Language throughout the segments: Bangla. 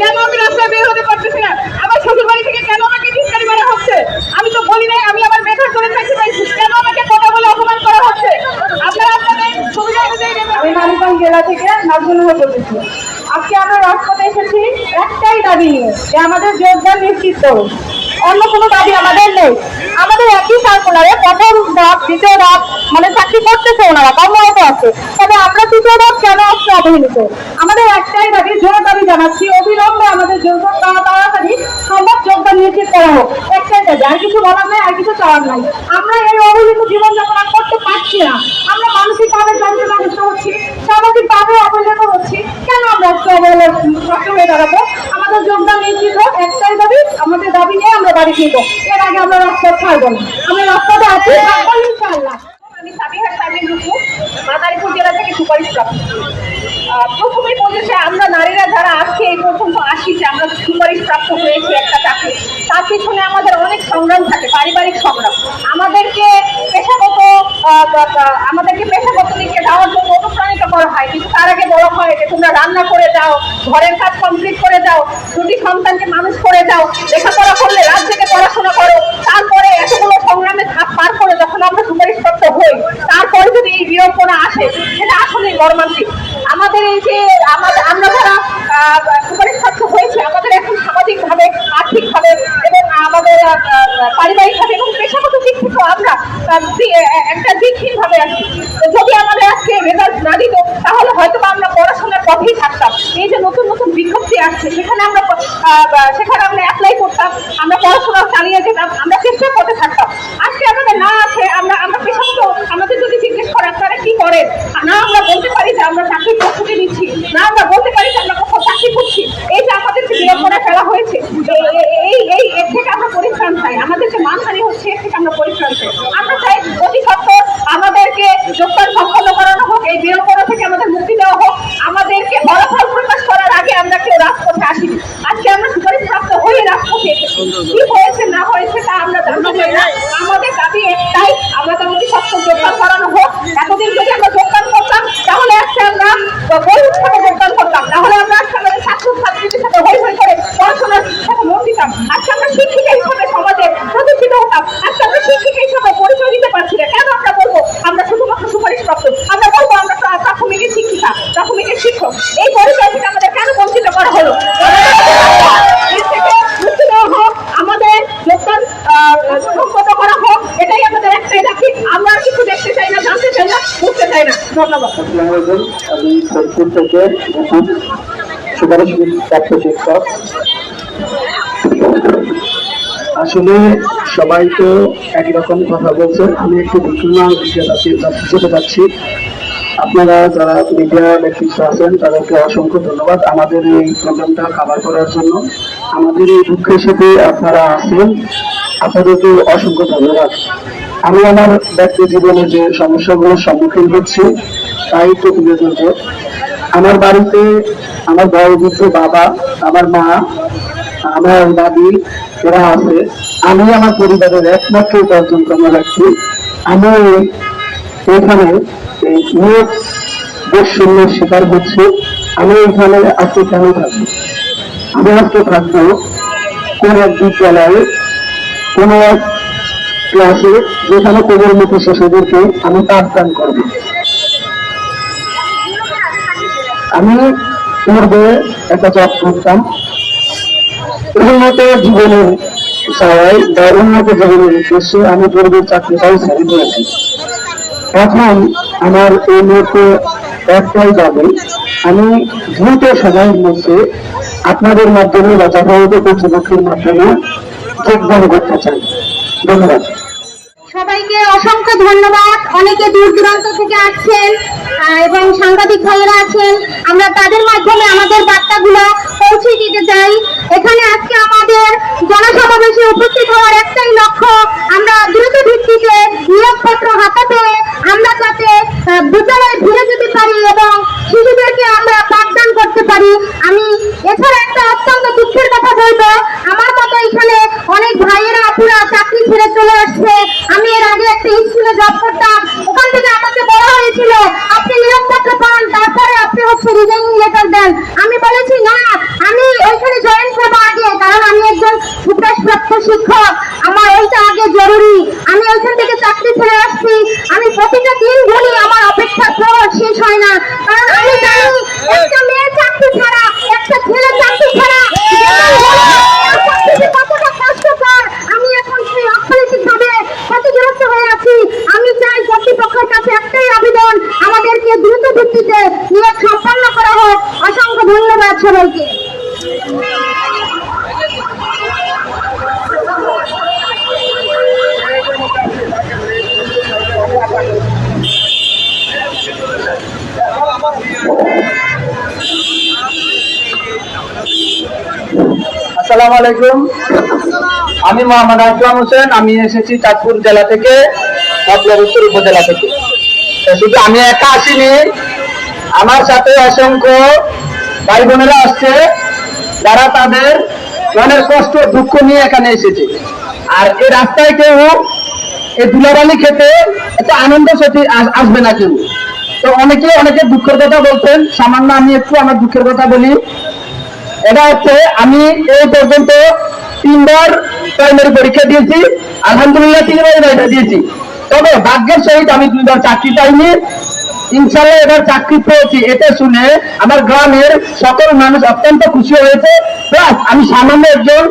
কেন আমি রাস্তায় বের হতে পারতেছি না? আমার শ্বশুর বাড়ি থেকে কেন আমাকে টিটকারি মারা হচ্ছে? আমি তো বলি নাই, আমি আমার বেকার করে থাকতে পারছি কেন আমাকে কথা বলে অপমান করা হচ্ছে? আপনারা আপনাদের সুবিধা অনুযায়ী। আমি মানিকগঞ্জ জেলা থেকে নাজমুল বলতেছি আজকে আমরা রাস্তাতে এসেছি একটাই দাবি নিয়ে, যে আমাদের যোগদান নিশ্চিত করুন অন্য কোনো দাবি আমাদের নেই। আমাদের একই সার্কুলারে প্রথম ধাপ, দ্বিতীয় ধাপ মানে চাকরি করতেছে ওনারা, কর্মরত আছে। তবে আমরা তৃতীয় ধাপ কেন আসছে অবহেলিত? আমাদের একটাই দাবি, জোর দাবি জানাচ্ছি, অবিলম্বে আমাদের যোগদান তাড়া- তাড়াতাড়ি সম্ভব যোগদান নিশ্চিত করা হোক। একটাই দাবি, আর কিছু বলার নাই, আর কিছু চাওয়ার নাই। আমরা এই অবহেলিত জীবনযাপন করতে পারছি না। আমরা মানসিকভাবে যন্ত্রণাগ্রস্ত হচ্ছি সামাজিকভাবে অবহেলিত হচ্ছি। কেন আমরা ছাত্র হয়ে দাঁড়াবো? আমাদের যোগদান নিশ্চিত হোক একটাই দাবি আমাদের দাবি নিয়ে আমরা বাড়ি ফিরব। এর আগে আমরা রাস্তা ছাড়বো না। আমি রাস্তাতে আছি থাকব ইনশাআল্লাহ। আমি সাবিহা শারমিন রুকু মাদারীপুর জেলা থেকে সুপারিশ প্রাপ্ত। আহ, প্রথমেই বলতে চাই আমরা নারীরা যারা আজকে এই পর্যন্ত আসি যে আমরা সুপারিশ প্রাপ্ত হয়েছি একটা চাকরি। তার পিছনে আমাদের অনেক সংগ্রাম থাকে পারিবারিক সংগ্রাম। আমাদেরকে পেশাগত আমাদেরকে পেশাগত দিকে যাওয়ার জন্য অনুপ্রাণিত করা হয়। কিন্তু তার আগে বলা হয় যে তোমরা রান্না করে যাও ঘরের কাজ কমপ্লিট করে যাও, দুটি সন্তানকে মানুষ করে যাও, লেখাপড়া করলে রাত থেকে পড়াশোনা করো। তারপরে এতগুলো সংগ্রামে ধাপ পার করে যখন আমরা সুপারিশপ্রাপ্ত হই, তারপরে যদি এই বিড়ম্বনা আসে, সেটা আসলেই মর্মান্তিক। আমাদের এই যে আমাদের, আমরা যারা সুপারিশপ্রাপ্ত হয়েছে, আমাদের এখন সামাজিকভাবে, আর্থিকভাবে এবং আমাদের পারিবারিকভাবে এবং পেশাগত দিক থেকেও আমরা একটা দিকহীনভাবে আছি। যদি আমাদের আজকে রেজাল্ট না দিত, তাহলে হয়তো আমরা পড়াশোনার পথেই থাকতাম। এই যে নতুন নতুন বিজ্ঞপ্তি আসছে সেখানে আমরা সেখানে আমরা অ্যাপ্লাই করতাম, আমরা পড়াশোনা চালিয়ে যেতাম, আমরা চেষ্টা করতে থাকতাম। আজকে আমাদের না আছে, আমরা আমরা পেশাগত, আমাদের যদি জিজ্ঞেস করে আপনারা কি করেন, না আমরা বলতে পারি যে আমরা চাকরির প্রস্তুতি নিচ্ছি, না আমরা বলতে পারি যে আমরা কোথাও চাকরি করছি। এই যে আমাদেরকে বিড়ম্বনা ফেলা হয়েছে, এই এই এর থেকে আমরা পরিত্রাণ চাই আমাদের যে মানহানি হচ্ছে, এর থেকে আমরা পরিত্রাণ চাই আমরা চাই অতি আমাদেরকে যোগদান রাজপথে আসলে সবাই তো একই রকম কথা আমি একটু আপনারা যারা মিডিয়া ব্যক্তিত্ব আছেন, তাদেরকে অসংখ্য ধন্যবাদ আমাদের এই প্রোগ্রামটা কাভার করার জন্য। আমাদের এই দুঃখের সাথে আপনারা আছেন। আপনাদেরকে অসংখ্য ধন্যবাদ। আমি আমার ব্যক্তি জীবনে যে সমস্যাগুলোর সম্মুখীন হচ্ছি, তাই ধরবো। আমার বাড়িতে আমার বয়োবৃদ্ধ বাবা, আমার মা, আমার দাদি, এরা আছে। আমি আমার পরিবারের একমাত্র উপার্জন করা ব্যক্তি। আমি এখানে নিয়োগ বৈষম্যের শিকার হচ্ছে। আমি এখানে আজকে কেন থাকব? আমি আজকে থাকব কোন এক বিদ্যালয়ে, কোন এক ক্লাসে যেখানে কোমরমুখী শিশুদেরকে আমি পাঠদান করব। আমি পূর্বে একটা জব করতাম। উন্নত জীবনের সবাই বা উন্নত জীবনের উদ্দেশ্যে আমি পূর্বের চাকরিটাও ছেড়ে দিয়েছি এখন আমার এই মুহূর্তে একটাই দাবি, আমি দ্রুত সময়ের মধ্যে আপনাদের মাধ্যমে বা যথাযথ কর্তৃপক্ষের মাধ্যমে যোগদান করতে চাই। ধন্যবাদ। অসংখ্য ধন্যবাদ। অনেকে দূর দূরান্ত থেকে আসছেন এবং সাংবাদিক ভাইয়েরা আছেন। আমরা তাদের মাধ্যমে আমাদের বার্তাগুলো পৌঁছে দিতে চাই। এখানে আজকে আমাদের জনসমাবেশে উপস্থিত হওয়ার একটাই লক্ষ্য, আমরা দ্রুত ভিত্তিতে নিয়োগপত্র হাতে পেয়ে আমরা যাতে বিদ্যালয়ে ফিরে যেতে পারি এবং শিশুদেরকে আমরা পাঠদান করতে পারি আমি এছাড়া একটা অত্যন্ত দুঃখের কথা বলব আমার মতো এখানে অনেক ভাইয়েরা আপুরা চাকরি ছেড়ে চলে আসছে আমি এর আগে একটা স্কুলে জব করতাম ওখান থেকে আমাকে বলা হয়েছিল আপনি নিয়োগপত্র পান তারপরে আপনি হচ্ছে রিজাইনিং লেটার দেন আমি বলেছি না আমি ওইখানে শিক্ষক আমার ওইটা আগে জরুরি আমি ওইখান থেকে চাকরি ছেড়ে আসছি আমি প্রতিটা দিন বলি আমার অপেক্ষার পর শেষ হয় না কারণ আমি জানি একটা মেয়ে চাকরি ছাড়া একটা ছেলে চাকরি ছাড়া বেতন হলে চাকরিতে কতটা কষ্টকর আমি এখন সেই অর্থনৈতিক ভাবে ক্ষতিগ্রস্ত হয়ে আছি আমি চাই কর্তৃপক্ষের কাছে একটাই আবেদন আমাদেরকে দ্রুত ভিত্তিতে নিয়োগ সম্পন্ন করা হোক অসংখ্য ধন্যবাদ সবাইকে আসসালামু আলাইকুম। আমি মোহাম্মদ আসলাম হোসেন, আমি এসেছি চাঁদপুর জেলা থেকে মতলব উত্তর উপজেলা থেকে। শুধু আমি একা আসিনি, আমার সাথে অসংখ্য ভাই বোনেরা আসছে, যারা তাদের মনের কষ্ট, দুঃখ নিয়ে এখানে এসেছে। আর এই রাস্তায় কেউ এই দুলাবালি খেতে একটা আনন্দ সাথে আসবে না কেউ। তো অনেকে অনেকে দুঃখের কথা বলতেন সামান্য আমি একটু আমার দুঃখের কথা বলি। এটা হচ্ছে আমি এই পর্যন্ত তিনবার প্রাইমারি পরীক্ষা দিয়েছি। আলহামদুলিল্লাহ তিনবার এটা দিয়েছি। তবে ভাগ্যের সহিত আমি দুইবার চাকরি পাইনি। ইনশাল্লাহ এবার চাকরি পেয়েছি। এটা শুনে আমার গ্রামের সকল মানুষ অত্যন্ত খুশি হয়েছে। প্লাস আমি সামান্য একজন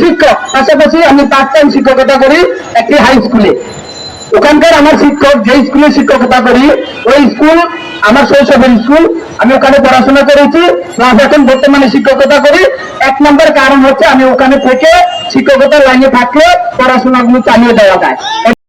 শিক্ষক। পাশাপাশি আমি পার্ট টাইম শিক্ষকতা করি একটি হাই স্কুলে ওখানকার আমার শিক্ষক যে স্কুলে শিক্ষকতা করি, ওই স্কুল আমার শৈশবের স্কুল আমি ওখানে পড়াশোনা করেছি প্লাস এখন বর্তমানে শিক্ষকতা করি। এক নম্বর কারণ হচ্ছে আমি ওখানে থেকে শিক্ষকতার লাইনে থাকলে পড়াশোনাগুলো চালিয়ে দেওয়া যায়।